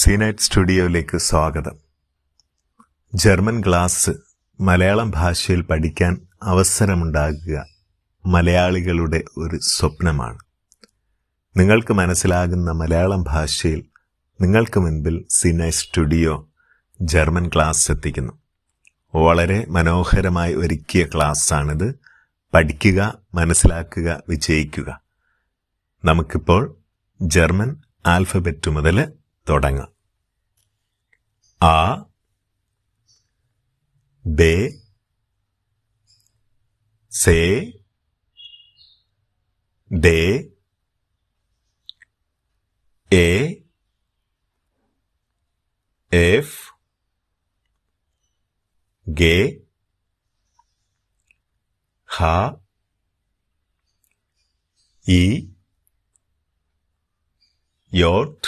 സീനൈറ്റ് സ്റ്റുഡിയോയിലേക്ക് സ്വാഗതം. German class Malayalam ഭാഷയിൽ പഠിക്കാൻ അവസരമുണ്ടാകുക മലയാളികളുടെ ഒരു സ്വപ്നമാണ്. നിങ്ങൾക്ക് മനസ്സിലാകുന്ന മലയാളം ഭാഷയിൽ നിങ്ങൾക്ക് മുൻപിൽ സിനൈറ്റ് സ്റ്റുഡിയോ ജർമ്മൻ ക്ലാസ് എത്തിക്കുന്നു. വളരെ മനോഹരമായി ഒരുക്കിയ ക്ലാസ്സാണിത്. പഠിക്കുക മനസ്സിലാക്കുക വിജയിക്കുക. നമുക്കിപ്പോൾ ജർമ്മൻ ആൽഫബറ്റ് മുതൽ തുടങ്ങാം ആ bay say day A F gay her E yacht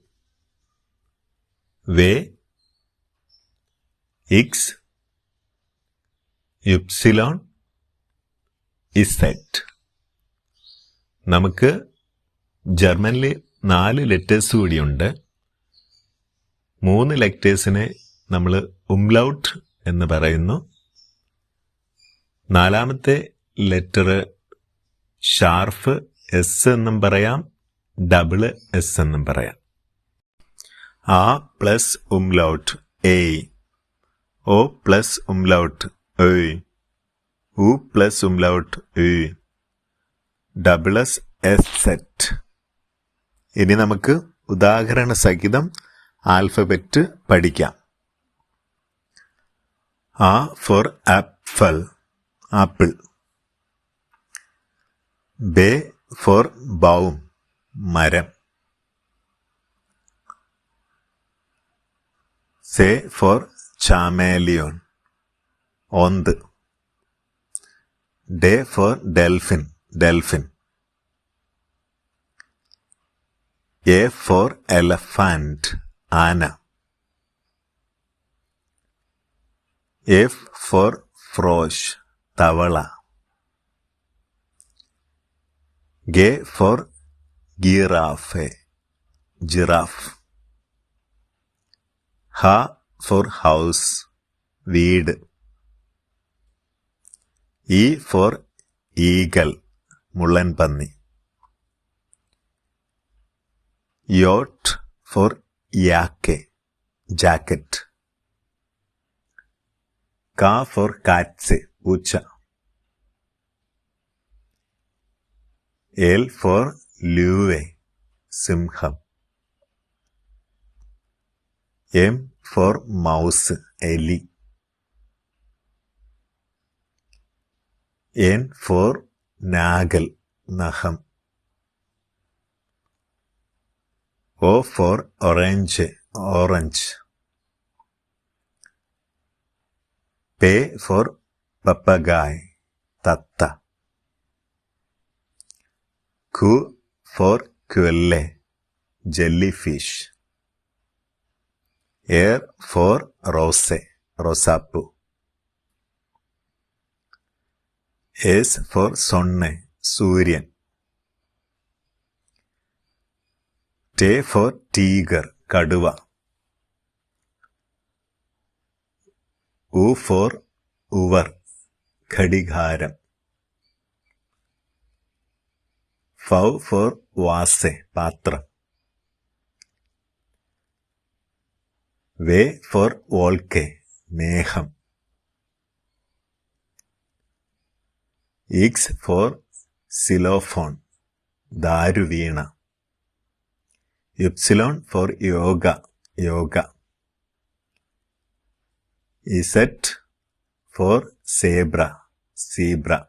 വേ എക്സ് യുപ്സിലോൺ ഇസെറ്റ് നമുക്ക് ജർമ്മനിൽ നാല് ലെറ്റേഴ്സ് കൂടിയുണ്ട്. മൂന്ന് ലെറ്റേഴ്സിനെ നമ്മൾ ഉംലൗട്ട് എന്ന് പറയുന്നു. നാലാമത്തെ ലെറ്റർ ഷാർഫ് എസ് എന്നും പറയാം ഡബിൾ എസ് എന്നും പറയാം. ആ plus umlaut a o plus umlaut ö u plus umlaut ü double S എസ് സെറ്റ്. ഇനി നമുക്ക് ഉദാഹരണ സഹിതം ആൽഫബറ്റ് പഠിക്കാം. ആ ഫോർ ആപ്പിൾ. ആപ്പിൾ. ബേ ഫോർ ബൗം. മരം. Say for chameleon. On the. Day for dolphin. Dolphin. A for elephant. ana. F for frosh. Tavala. G for giraffe. Giraffe. Ha for house, weed. E for eagle, mullan panni. Yacht for yake, jacket. Ka for katse, ucha. L for luve, simham. M for mouse, Ellie. N for Nagel, Naham. O for orange, orange. P for Papagai Tatta. Q for Quelle, jellyfish. എയർ for റോസെ റോസാപ്പു എസ് four സൊണ്ണെ സൂര്യൻ ടെ four ടീഗർ കടുവ ഉ four ഉവർ ഘടികാരം ഫൗ four വാസെ പാത്രം വേ for വോൾക്കെ മേഘം. ഇക്സ് ഫോർ സിലോഫോൺ ദാരുവീണ. യുപ്സിലോൺ ഫോർ യോഗ യോഗ. ഇസെറ്റ് ഫോർ സേബ്ര സീബ്ര.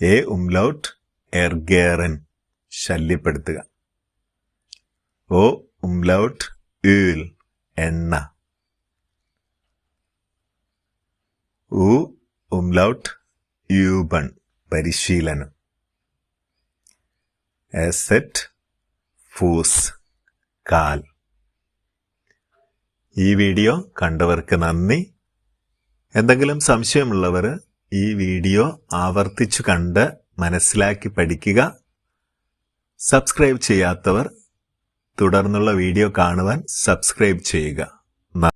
എ ഉംലൗട്ട് എർഗേറൻ ശല്യപ്പെടുത്തുക. ഓ ഉംലൗട്ട് ഈൽ എണ്ണ. ഉ ഉംലൗട്ട് യൂബൺ പരിശീലനം. എസെറ്റ് ഫൂസ് കാൽ. ഈ വീഡിയോ കണ്ടവർക്ക് നന്ദി. എന്തെങ്കിലും സംശയമുള്ളവർ ഈ വീഡിയോ ആവർത്തിച്ചു കണ്ട് മനസ്സിലാക്കി പഠിക്കുക. സബ്സ്ക്രൈബ് ചെയ്യാത്തവർ തുടർന്നുള്ള വീഡിയോ കാണുവാൻ സബ്സ്ക്രൈബ് ചെയ്യുക.